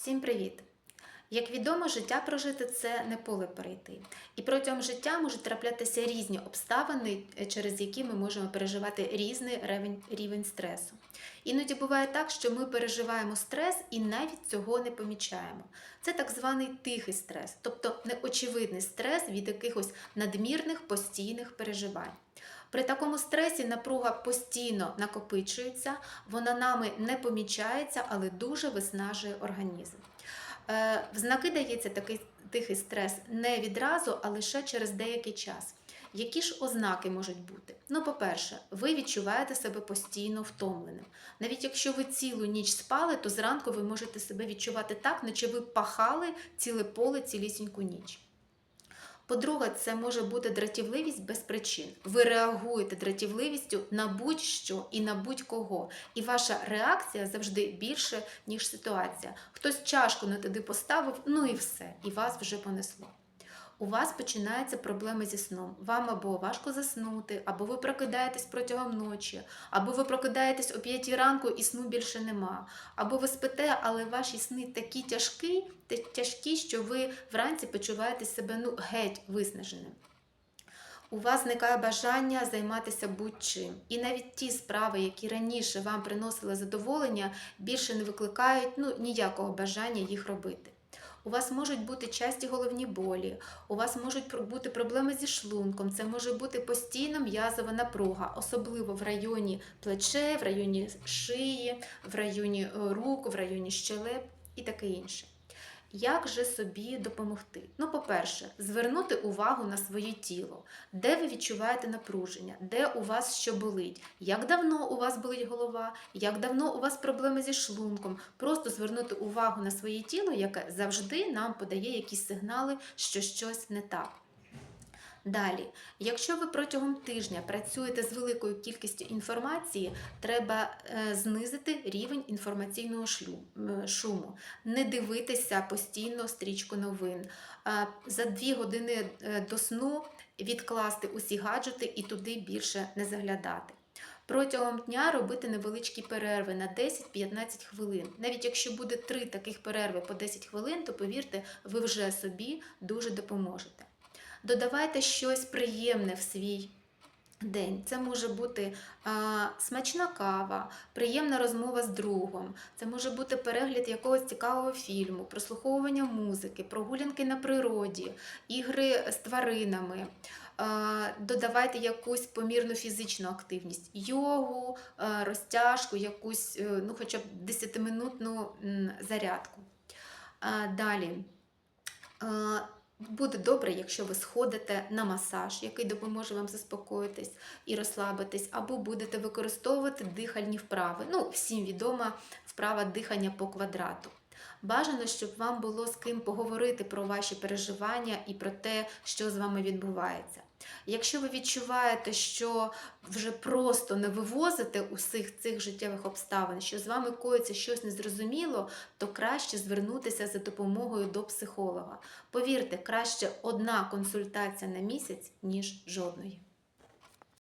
Всім привіт! Як відомо, життя прожити це не поле перейти. І протягом життя можуть траплятися різні обставини, е, через які ми можемо переживати різний рівень, рівень стресу. Іноді буває так, що ми переживаємо стрес і навіть цього не помічаємо. Це так званий тихий стрес, тобто неочевидний стрес від якихось надмірних постійних переживань. При такому стресі напруга постійно накопичується, вона нами не помічається, але дуже виснажує організм. Е, В знаки дається такий тихий стрес не відразу, а лише через деякий час. Які ж ознаки можуть бути? Ну, по-перше, ви відчуваєте себе постійно втомленим. Навіть якщо ви цілу ніч спали, то зранку ви можете себе відчувати так, наче ви пахали ціле поле цілісіньку ніч. По-друге, це може бути дратівливість без причин. Ви реагуєте дратівливістю на будь-що і на будь-кого. І ваша реакція завжди більше, ніж ситуація. Хтось чашку не туди поставив, ну і все, і вас вже понесло. У вас починаються проблеми зі сном. Вам або важко заснути, або ви прокидаєтесь протягом ночі, або ви прокидаєтесь о 5 ранку і сну більше нема. Або ви спите, але ваші сни такі тяжкі, тяжкі, що ви вранці почуваєте себе ну, геть виснаженим. У вас зникає бажання займатися будь-чим. І навіть ті справи, які раніше вам приносили задоволення, більше не викликають ну, ніякого бажання їх робити. У вас можуть бути часті головні болі, у вас можуть бути проблеми зі шлунком, це може бути постійна м'язова напруга, особливо в районі плече, в районі шиї, в районі е, рук, в районі щелеп і таке інше. Як же собі допомогти? Ну, по-перше, звернути увагу на своє тіло, де ви відчуваєте напруження, де у вас що болить, як давно у вас болить голова, як давно у вас проблеми зі шлунком. Просто звернути увагу на своє тіло, яке завжди нам подає якісь сигнали, що щось не так. Далі, якщо ви протягом тижня працюєте з великою кількістю інформації, треба е, знизити рівень інформаційного е, шуму, не дивитися постійно стрічку новин. За дві години е, до сну відкласти усі гаджети і туди більше не заглядати. Протягом дня робити невеличкі перерви на 10-15 хвилин. Навіть якщо буде три таких перерви по 10 хвилин, то повірте, ви вже собі дуже допоможете. Додавайте щось приємне в свій день. Це може бути а, смачна кава, приємна розмова з другом, це може бути перегляд якогось цікавого фільму, прослуховування музики, прогулянки на природі, ігри з тваринами. Додавайте якусь помірну фізичну активність, йогу, розтяжку, якусь, е, ну, хоча б 10-минутну зарядку. Далі. Буде добре, якщо ви сходите на масаж, який допоможе вам заспокоїтись і розслабитись, або будете використовувати дихальні вправи. Ну, всім відома вправа дихання по квадрату. Бажано, щоб вам було з ким поговорити про ваші переживання і про те, що з вами відбувається. Якщо ви відчуваєте, що вже просто не вивозите усіх цих життєвих обставин, що з вами коїться щось незрозуміло, то краще звернутися за допомогою до психолога. Повірте, краще одна консультація на місяць, ніж жодної.